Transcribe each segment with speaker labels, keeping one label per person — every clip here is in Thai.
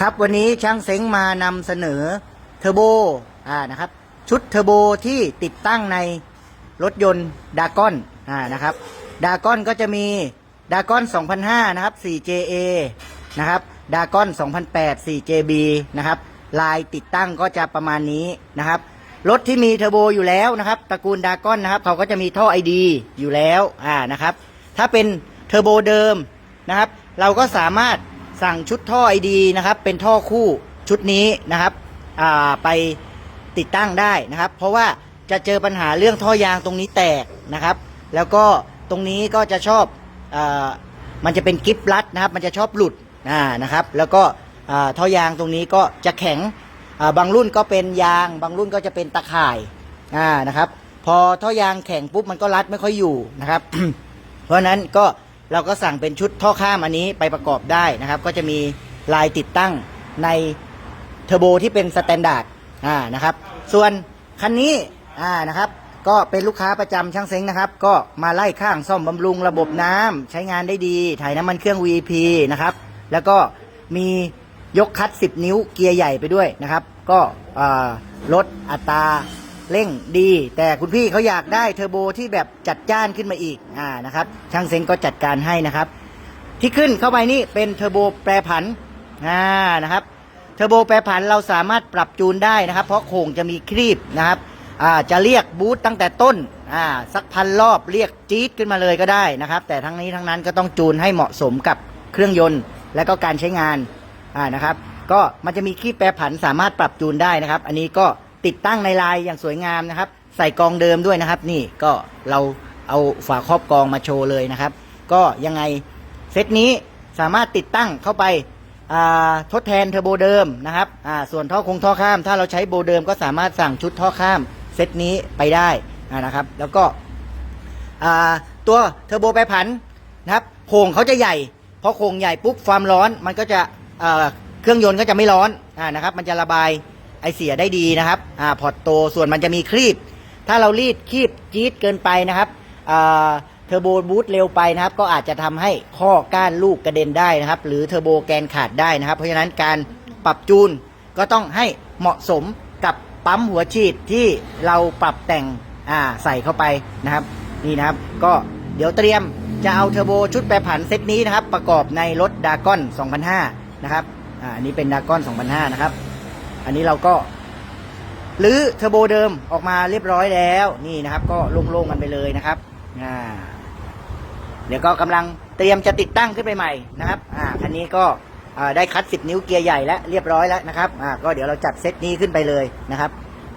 Speaker 1: ครับวันนี้ช่างเซ้งมานำเสนอเทอร์โบอ่านะครับชุดเทอร์โบที่ติดตั้งในรถยนต์ดากอนอ่านะครับดากอนก็จะมีดากอน2005 นะครับ 4JA นะครับดากอน2008 4JB นะครับลายติดตั้งก็จะประมาณนี้นะครับรถที่มีเทอร์โบอยู่แล้วนะครับตระกูลดากอนนะครับเขาก็จะมีท่อ ID อยู่แล้วอ่านะครับถ้าเป็นเทอร์โบเดิมนะครับเราก็สามารถ สั่งชุดท่อไอดีนะครับ เป็นท่อคู่ชุดนี้นะครับไปติดตั้งได้นะครับ เพราะว่าจะเจอปัญหาเรื่องท่อยางตรงนี้แตกนะครับ แล้วก็ตรงนี้ก็จะชอบอมันจะเป็นกิฟรัดนะครับ มันจะชอบหลุดนะครับ แล้วก็ท่อยางตรงนี้ก็จะแข็งบางรุ่นก็เป็นยาง บางรุ่นก็จะเป็นตะข่ายนะครับ พอท่อยางแข็งปุ๊บมันก็รัดไม่ค่อยอยู่นะครับ เพราะนั้นก็ เราก็สั่งเป็นชุดท่อข้ามอันนี้ไปประกอบได้นะครับ ก็จะมีลายติดตั้งในเทอร์โบที่เป็นสแตนดาร์ดอ่านะครับ ส่วนคันนี้อ่านะครับ ก็เป็นลูกค้าประจำช่างเซ้งนะครับ ก็มาไล่ข้างซ่อมบำรุงระบบน้ำใช้งานได้ดี ถ่ายน้ำมันเครื่อง VP นะครับ แล้วก็มียกคัด 10 นิ้วเกียร์ใหญ่ไปด้วยนะครับ ก็ลดอัตรา เร่งดี แต่คุณพี่เขาอยากได้เทอร์โบที่แบบจัดจ้านขึ้นมาอีกอ่านะครับ ช่างเซ้งก็จัดการให้นะครับ ที่ขึ้นเข้าไปนี่เป็นเทอร์โบแปรผันอ่านะครับเทอร์โบแปรผันเราสามารถปรับจูนได้นะครับ เพราะโครงจะมีครีบนะครับอ่าจะเรียกบูทตั้งแต่ต้นอ่าสักพันรอบเรียกจี๊ดขึ้นมาเลยก็ได้นะครับ แต่ทั้งนี้ทั้งนั้นก็ต้องจูนให้เหมาะสมกับเครื่องยนต์ และก็การใช้งานอ่านะครับ ก็มันจะมีครีบแปรผันสามารถปรับจูนได้นะครับ อันนี้ก็ ติดตั้งในลายอย่างสวยงามนะครับ ใส่กองเดิมด้วยนะครับ นี่ก็เราเอาฝาครอบกองมาโชว์เลยนะครับ ก็ยังไงเซตนี้สามารถติดตั้งเข้าไปทดแทนเทอร์โบเดิมนะครับส่วนท่อคงท่อข้าม ถ้าเราใช้โบเดิมก็สามารถสั่งชุดท่อข้ามเซตนี้ไปได้นะครับ แล้วก็ตัวเทอร์โบแปรผันนะครับโครงเขาจะใหญ่พอโครงใหญ่ปุ๊บความร้อนมันก็จะเครื่องยนต์ก็จะไม่ร้อนอ่านะครับ มันจะระบาย ไอเสียได้ดีนะครับอ่าพอร์ตโตส่วนมันจะมีครีบ ถ้าเรารีดคีบจี๊ดเกินไปนะครับอ่าเทอร์โบบูตเร็วไปนะครับ ก็อาจจะทำให้ข้อก้านลูกกระเด็นได้นะครับ หรือเทอร์โบแกนขาดได้นะครับ เพราะฉะนั้นการปรับจูนก็ต้องให้เหมาะสมกับปั๊มหัวฉีดที่เราปรับแต่งอ่าใส่เข้าไปนะครับนี่นะครับ ก็เดี๋ยวเตรียมจะเอาเทอร์โบชุดแปรผันเซตนี้นะครับ ประกอบในรถดากอน 2005 นะครับอ่าอันนี้เป็นดากอน 2005 นะครับ อันนี้เราก็หรือเทอร์โบเดิมออกมาเรียบร้อยแล้วนี่นะครับ ก็โล่งๆกันไปเลยนะครับอ่าเดี๋ยวก็กำลังเตรียมจะติดตั้งขึ้นไปใหม่นะครับอ่าคันนี้ก็ได้คัด 10 นิ้วเกียร์ใหญ่แล้วเรียบร้อยแล้วนะครับอ่าก็เดี๋ยวเราจัดเซตนี้ขึ้นไปเลยนะครับ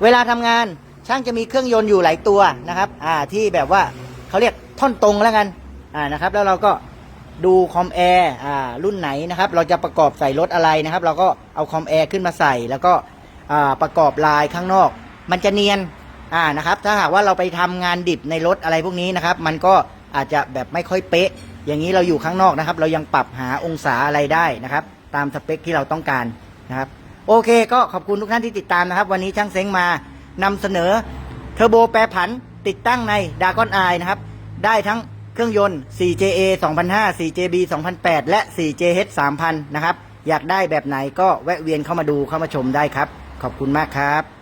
Speaker 1: เวลาทำงานช่างจะมีเครื่องยนต์อยู่หลายตัวนะครับอ่าที่แบบว่าเขาเรียกท่อนตรงแล้วกันอ่านะครับ แล้วเราก็ ดูคอมแอร์อ่ารุ่นไหนนะครับ เราจะประกอบใส่รถอะไรนะครับ เราก็เอาคอมแอร์ขึ้นมาใส่ แล้วก็อ่าประกอบลายข้างนอก มันจะเนียนอ่านะครับ ถ้าหากว่าเราไปทำงานดิบในรถอะไรพวกนี้นะครับ มันก็อาจจะแบบไม่ค่อยเป๊ะ อย่างนี้เราอยู่ข้างนอกนะครับ เรายังปรับหาองศาอะไรได้นะครับ ตามสเปคที่เราต้องการนะครับ โอเค ก็ขอบคุณทุกท่านที่ติดตามนะครับ วันนี้ช่างเซ้งมานำเสนอเทอร์โบแปรผันติดตั้งในดากอนไอนะครับ ได้ทั้ง เครื่องยนต์ 4JA 2005 4JB 2008 และ 4JH 3000 นะครับ อยากได้แบบไหนก็แวะเวียนเข้ามาดูเข้ามาชมได้ครับ ขอบคุณมากครับ